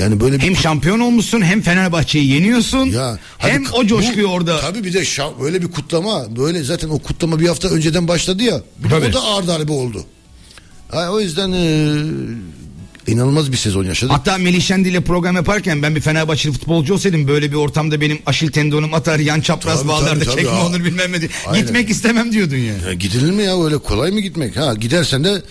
Yani böyle bir Hem şampiyon olmuşsun hem Fenerbahçe'yi yeniyorsun. ya hem hadi o coşkuyu bu- orada. Tabii bir de şa- böyle bir kutlama böyle zaten o kutlama bir hafta önceden başladı ya. Tabii. o da ağır darbe oldu. Ha, o yüzden e, inanılmaz bir sezon yaşadık. Hatta Melih Şendi ile program yaparken ben bir Fenerbahçeli futbolcu olsaydım böyle bir ortamda benim aşil tendonum atar yan çapraz Tabii, bağlarda tabii, tabii. çekme olur bilmem ne. Aynen. Gitmek istemem diyordun ya. Ya gidilir mi ya öyle kolay mı gitmek? Ha gidersen de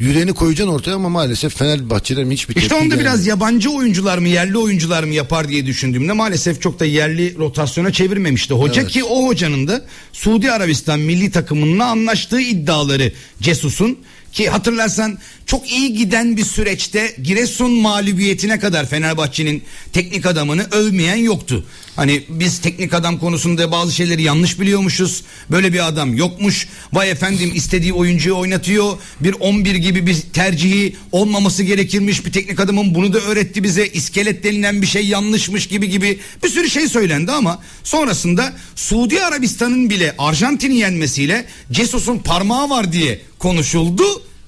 yüreğini koyacaksın ortaya ama maalesef Fenerbahçe'den hiçbir İşte tepki onda gelmedi. biraz yabancı oyuncular mı yerli oyuncular mı yapar diye düşündüğümde maalesef çok da yerli rotasyona çevirmemişti. Hoca Evet. ki o hocanın da Suudi Arabistan milli takımınla anlaştığı iddiaları Cesus'un ki hatırlarsan çok iyi giden bir süreçte Giresun mağlubiyetine kadar Fenerbahçe'nin teknik adamını övmeyen yoktu. Hani biz teknik adam konusunda bazı şeyleri yanlış biliyormuşuz. Böyle bir adam yokmuş. Vay efendim istediği oyuncuyu oynatıyor. Bir 11 gibi bir tercihi olmaması gerekirmiş. Bir teknik adamın bunu da öğretti bize. İskelet denilen bir şey yanlışmış gibi gibi bir sürü şey söylendi ama sonrasında Suudi Arabistan'ın bile Arjantin'i yenmesiyle Cesus'un parmağı var diye konuşuldu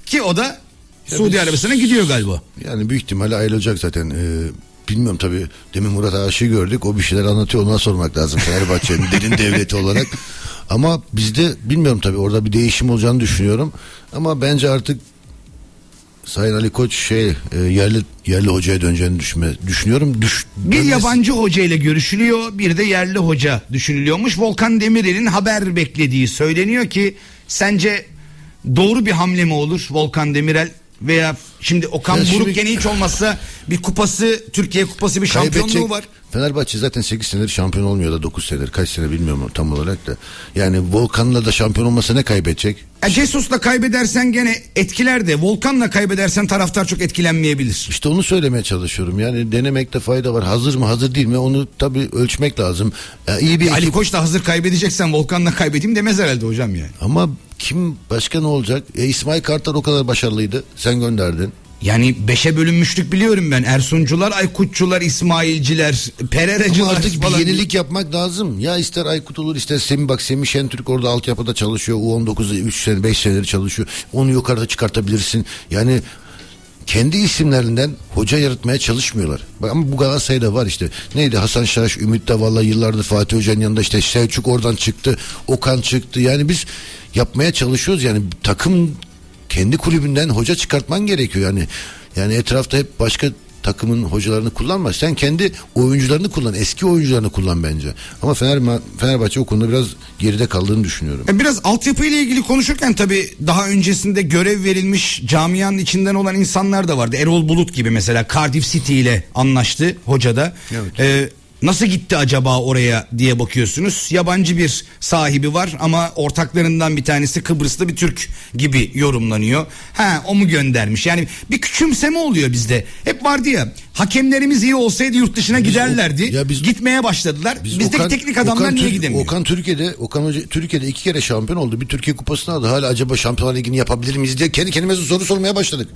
ki o da Suudi Arabistan'a gidiyor galiba. Yani büyük ihtimalle ayrılacak zaten. Ee, bilmiyorum tabii. Demin Murat Aşık'ı gördük. O bir şeyler anlatıyor. Ona sormak lazım Fenerbahçe'nin derin devleti olarak. Ama bizde bilmiyorum tabii. Orada bir değişim olacağını düşünüyorum. Ama bence artık Sayın Ali Koç şey e, yerli yerli hocaya döneceğini düşünme, düşünüyorum. Düş, Bir dönmesi- yabancı hoca ile görüşülüyor, bir de yerli hoca düşünülüyormuş. Volkan Demirel'in haber beklediği söyleniyor ki sence doğru bir hamle mi olur Volkan Demirel veya şimdi Okan Ya Buruk gene hiç olmazsa bir kupası, Türkiye kupası bir şampiyonluğu var. Fenerbahçe zaten 8 senedir şampiyon olmuyor da 9 senedir kaç sene bilmiyorum tam olarak da. Yani Volkan'la da şampiyon olmasa ne kaybedecek? Ya Jesus'la kaybedersen gene etkiler de Volkan'la kaybedersen taraftar çok etkilenmeyebilir. İşte onu söylemeye çalışıyorum. Yani denemekte fayda var. Hazır mı hazır değil mi onu tabii ölçmek lazım. Ya iyi bir Ali ekip Koç da hazır kaybedeceksen Volkan'la kaybedeyim demez herhalde hocam yani. ama kim başka ne olacak? E, İsmail Kartal o kadar başarılıydı. Sen gönderdin. Yani beşe bölünmüşlük biliyorum ben. Ersuncular, Aykutçular, İsmailciler, Ama Pereracılar artık bir falan. yenilik yapmak lazım. Ya ister Aykut olur ister Semih bak Semih Şentürk orada altyapıda çalışıyor. U19'da 3 sene 5 senedir çalışıyor. Onu yukarıda çıkartabilirsin. Yani kendi isimlerinden hoca yaratmaya çalışmıyorlar. Ama bu Galatasaray'da var işte. Neydi Hasan Şaş, Ümit de vallahi yıllardır Fatih Hoca'nın yanında işte Selçuk oradan çıktı. Okan çıktı. Yani biz yapmaya çalışıyoruz yani takım kendi kulübünden hoca çıkartman gerekiyor yani. Yani etrafta hep başka takımın hocalarını kullanma. Sen kendi oyuncularını kullan. Eski oyuncularını kullan bence. Ama Fener, Fenerbahçe o konuda biraz geride kaldığını düşünüyorum. E, Biraz altyapı ile ilgili konuşurken tabii daha öncesinde görev verilmiş camianın içinden olan insanlar da vardı. Erol Bulut gibi mesela Cardiff City ile anlaştı hoca da. Evet. E, nasıl gitti acaba oraya diye bakıyorsunuz. Yabancı bir sahibi var ama ortaklarından bir tanesi Kıbrıslı bir Türk gibi yorumlanıyor. Ha o mu göndermiş? Yani bir küçümseme oluyor bizde. Hep vardı ya hakemlerimiz iyi olsaydı yurt dışına Biz o- giderlerdi. ya biz- Gitmeye başladılar. Biz Bizdeki Okan- teknik adamlar Okan niye gidemiyor? Okan Türkiye'de Okan Hoca Türkiye'de iki kere şampiyon oldu. Bir Türkiye kupasını aldı. Hala acaba Şampiyonlar Ligi'ni yapabilir miyiz diye kendi kendimize soru sormaya başladık.